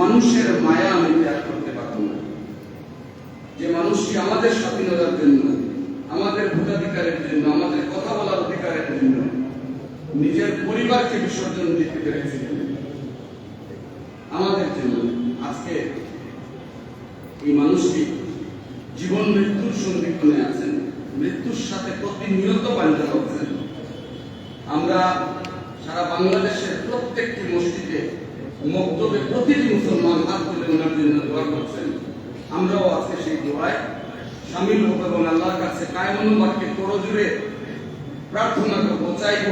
মানুষের মায়া আমি ত্যাগ করতে পারব না। যে মানুষটি আমাদের স্বাধীনতার জন্য, আমাদের ভোটাধিকারের জন্য, আমাদের কথা বলার অধিকারের জন্য নিজের পরিবারকে বিসর্জন দিতে পেরেছিলেন আমাদের জন্য আজকে এই মানুষটি জীবন মৃত্যুর সন্ধিক্ষণে আছেন, মৃত্যুর সাথে প্রতিনিয়ত পাঞ্জা হচ্ছেন। আমরা সারা বাংলাদেশের প্রত্যেকটি মসজিদে মক্তবে প্রতিটি মুসলমান হাত তুলে ওনার জন্য দোয়া করছেন। আমরাও আজকে সেই দোয়ায় সামিল হব এবং আল্লাহর কাছে কায়মনুবাদকে করজুড়ে প্রার্থনা করব, চাইব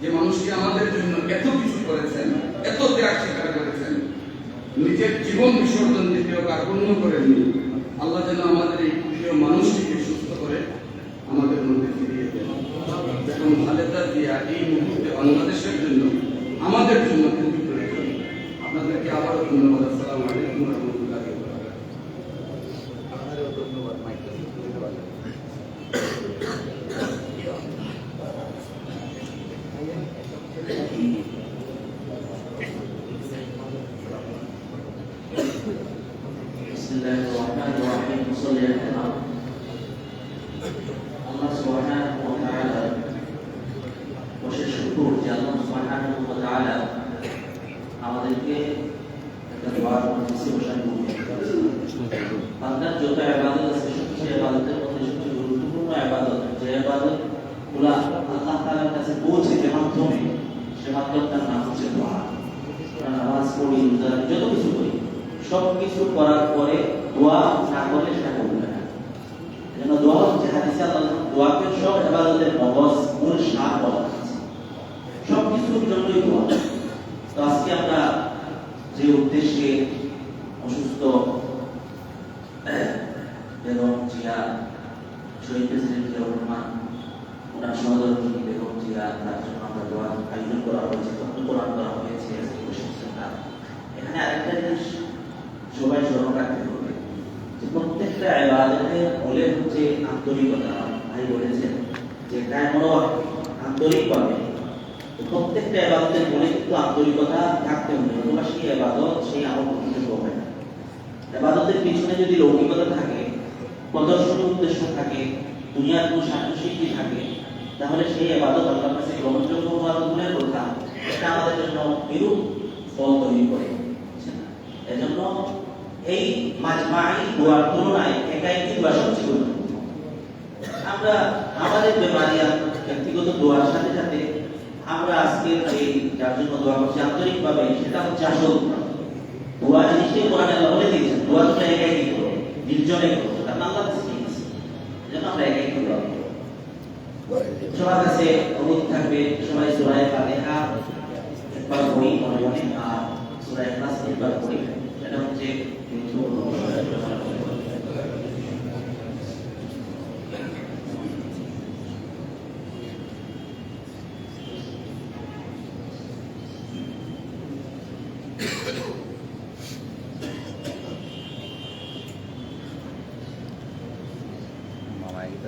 যে মানুষটি আমাদের জন্য এত কিছু করেছেন, এত ত্যাগ স্বীকার করেছেন। নিজের জীবন বিসর্জন দিতেও কার্পণ্য করেননি আল্লাহ যেন আমাদের এই প্রিয় মানুষটিকে সুস্থ করে আমাদের মধ্যে ফিরিয়ে দেন। এবং খালেদা জিয়া এই মুহূর্তে বাংলাদেশের জন্য, আমাদের জন্য আপনাদেরকে আবারও ধন্যবাদ আসসালামু আলাইকুম রহমতুল্লাহ আপনাদেরও ধন্যবাদ মাইকেল ধন্যবাদ بسم الله الرحمن কাছে পৌঁছে যে মাধ্যমে, সে মাধ্যমটার নাম হচ্ছে দোয়া নামাজ পড়ি যত কিছু করি। সব কিছু করার পরে দোয়া না করলে সেটা হয় না। এজন্য দোয়া হচ্ছে হাদিসে আল্লাহ দোয়াকে সব ইবাদতের মগজ মূল সার বলা হয়েছে। সব কিছুর জন্যই দোয়া। তো আজকে আমরা যে উদ্দেশ্যে অসুস্থ বেগম জিয়া শহীদ প্রেসিডেন্ট জিয়াউর রহমান ওনার সহধর্মী বেগম জিয়া তার জন্য আমরা দোয়ার আয়োজন করা হয়েছে তত্ত্ব প্রদান করা হয়েছে আজকে বসেছি আমরা। এখানে আরেকটা জিনিস সবাই স্মরণ রাখতে হবে যে ইবাদতের মূলে হচ্ছে আন্তরিকতা, ভাই বলেছেন যে কায়মনো আন্তরিকভাবে। প্রত্যেকটা ইবাদতের মূলে কিন্তু আন্তরিকতা থাকতে হবে, অথবা সেই ইবাদত সেই আমল করতে হবে না। এবাদতের পিছনে যদি লৌকিকতা থাকে প্রদর্শনী উদ্দেশ্য থাকে, দুনিয়ার কোনো স্বার্থসিদ্ধি থাকে, তাহলে সেই এবাদত আল্লাহর কাছে গ্রহণযোগ্য হওয়ার দূরের কথা, এটা আমাদের জন্য বিরূপ ফল তৈরি করে। এজন্য এই মাজমাই দোয়ার তুলনায় একাই দোয়া সবচেয়ে আমরা আমাদের বেমারিয়া ব্যক্তিগত দোয়ার সাথে সাথে আমরা আজকে এই যার জন্য দোয়া করছি আন্তরিকভাবে, সেটা হচ্ছে আসল দোয়া। জিনিসটাই কোরআনে আল্লাহ বলে দিয়েছেন, দোয়া তোমরা একাই কি করো নির্জনে করো কারণ আল্লাহ এজন্য আমরা একাই করব। সবার কাছে অনুরোধ থাকবে, সবাই সূরা ফাতিহা একবার পড়ি, মনে মনে, আর সূরা ইখলাস একবার পড়ি। এটা হচ্ছে কিন্তু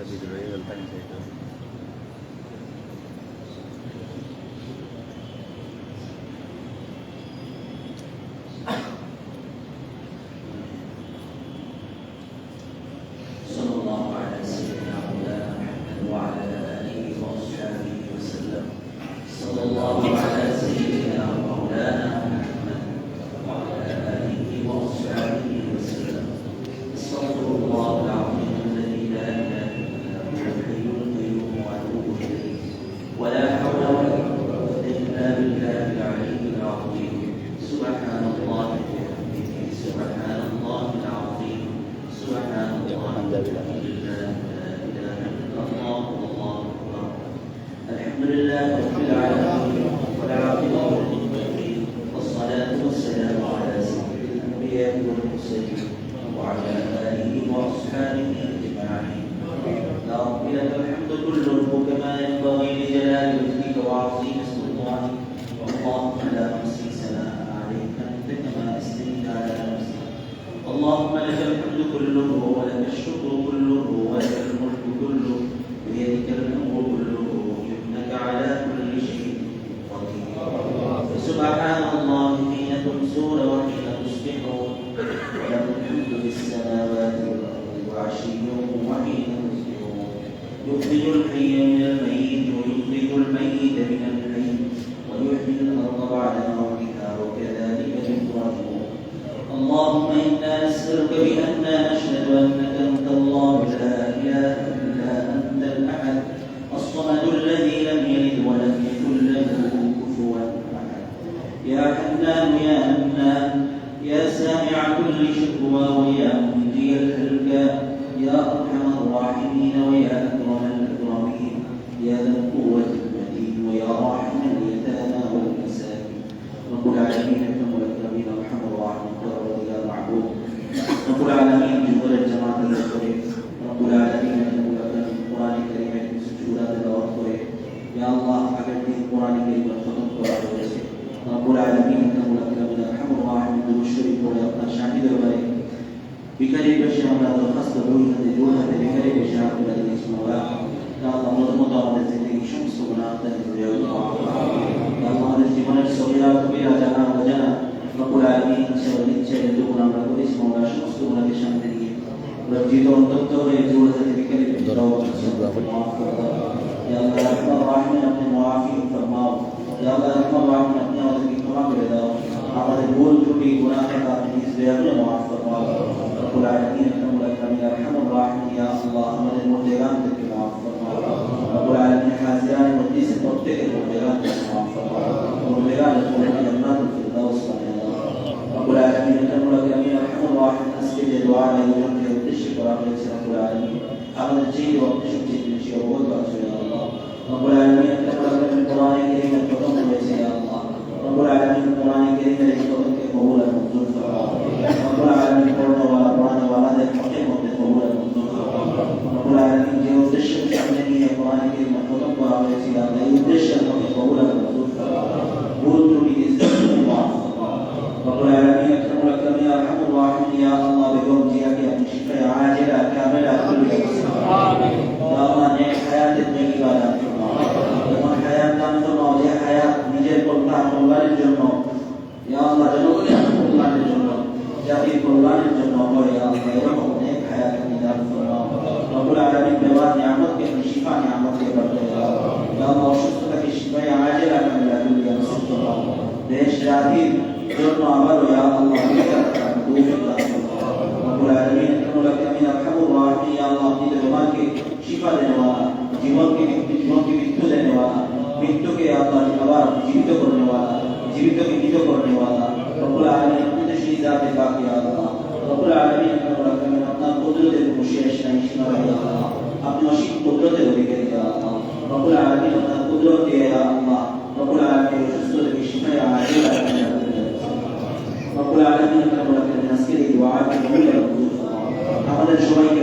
That'd be the real penetration. اللهم لك الحمد كله ولك الشكر كله ولك الملك كله بيدك الأمر كله انك على كل شيء قدير. سبحان الله حين تمسون وحين تصبحون وله الحمد في السماوات والأرض وعشي وحين تصبحون. يخرج الحي من الميت ويخرج الميت من العالمين انه الكريم الله وعلى الكرم لا معبود رب العالمين جمهور الجماعة الكريم رب العالمين انه الكريم القرآن الكريم سجودا تدورته يا الله من القرآن الكريم الخطب قرآن رب العالمين انه الكريم الحمد واحد والشريك ولا شاهد ولا بكلمة شاملة الخاصة بوجهة الوهد بكلمة شاملة الله اسمه لا تضمن مضاربة الشمس ونار تهدي وعطاء আমাদের জিন্দগি সমস্ত গুণা আপনার জুড়ে আমাদের জীবনের সবিরা কবিরা জানা অজানা রকুল আলমী ইচ্ছে ইচ্ছে যতগুণ আমরা করেছি মোলা সমস্ত গুণাকে সামনে নিয়ে লজ্জিত অন্তত হয়ে জোর হাতে বিকারি বেশি মাফ করে দাও ইয়া আল্লাহ রহমান রাহিমিন আপনি মুআফি ফরমাও ইয়া আল্লাহ রহমান রাহিমিন আপনি আমাদেরকে ক্ষমা করে দাও আমাদের ভুল ত্রুটি গুনাহ থেকে আপনি নিজ দয়ালু মাফ দোয়া একজনকে উদ্দেশ্য করা হয়েছে আমাদের যে দোয়া উদ্দেশ্য दोबारा जीवित करने वाला जीवित के जीवित करने वाला रब्बुल आलमीन अपने शी जात पाक या अल्लाह रब्बुल आलमीन अपना बड़ा करने अपना कुदरत को शेष नहीं सीमा या अल्लाह अपनी अशी कुदरत को लेकर या अल्लाह रब्बुल आलमीन अपना कुदरत दे या अल्लाह रब्बुल आलमीन उसको की शिफा या आजिल रब्बुल आलमीन अपना बड़ा करने इसके लिए दुआ कबूल है আমাদের সবাইকে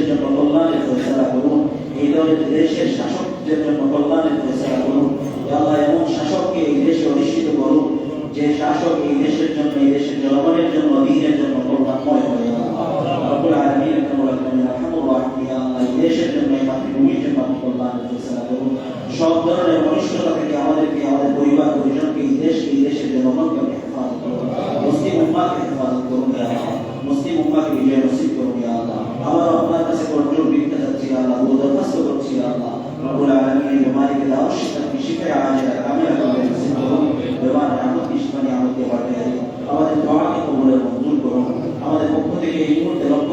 জন্য কল্যাণের ফয়সালা করুন। এই দলের দেশের শাসকদের জন্য কল্যাণের ফয়সালা করুন। আল্লাহ, এমন শাসককে এই দেশে অধিষ্ঠিত করুন, যে শাসক এই দেশের জন্য, এই দেশের জনগণের জন্য দিনের জন্য কল্যাণময় হয়ে রব্বুল আলামিন রব্বুল আলামিন রহমুর রাহিম ইয়া আল্লাহ এই দেশের জন্য এই মাতৃভূমির জন্য আপনি কল্যাণের ফয়সালা করুন সব ধরনের অনিষ্টতা থেকে আমাদেরকে আমাদের পরিবার পরিজনকে এই দেশকে এই দেশের জনগণকে আপনি হেফাজত করুন মুসলিম উম্মাকে হেফাজত করুন ইয়া আল্লাহ মুসলিম উম্মাকে বিজয় নসিব করুন ইয়া আল্লাহ আবার আপনার কাছে করজোর ভিক্ষা যাচ্ছি ইয়া আল্লাহ দরখাস্ত করছি ইয়া দাও শিফা শিফায়ে আজেলা কামিলা করে নসিব করুন। বেমার নিয়ামত শিফা নিয়ামতকে বাড়িয়ে আমাদের দোয়াকে কবুলের মঞ্জুর করুন। আমাদের পক্ষ থেকে এই মুহূর্তে লক্ষ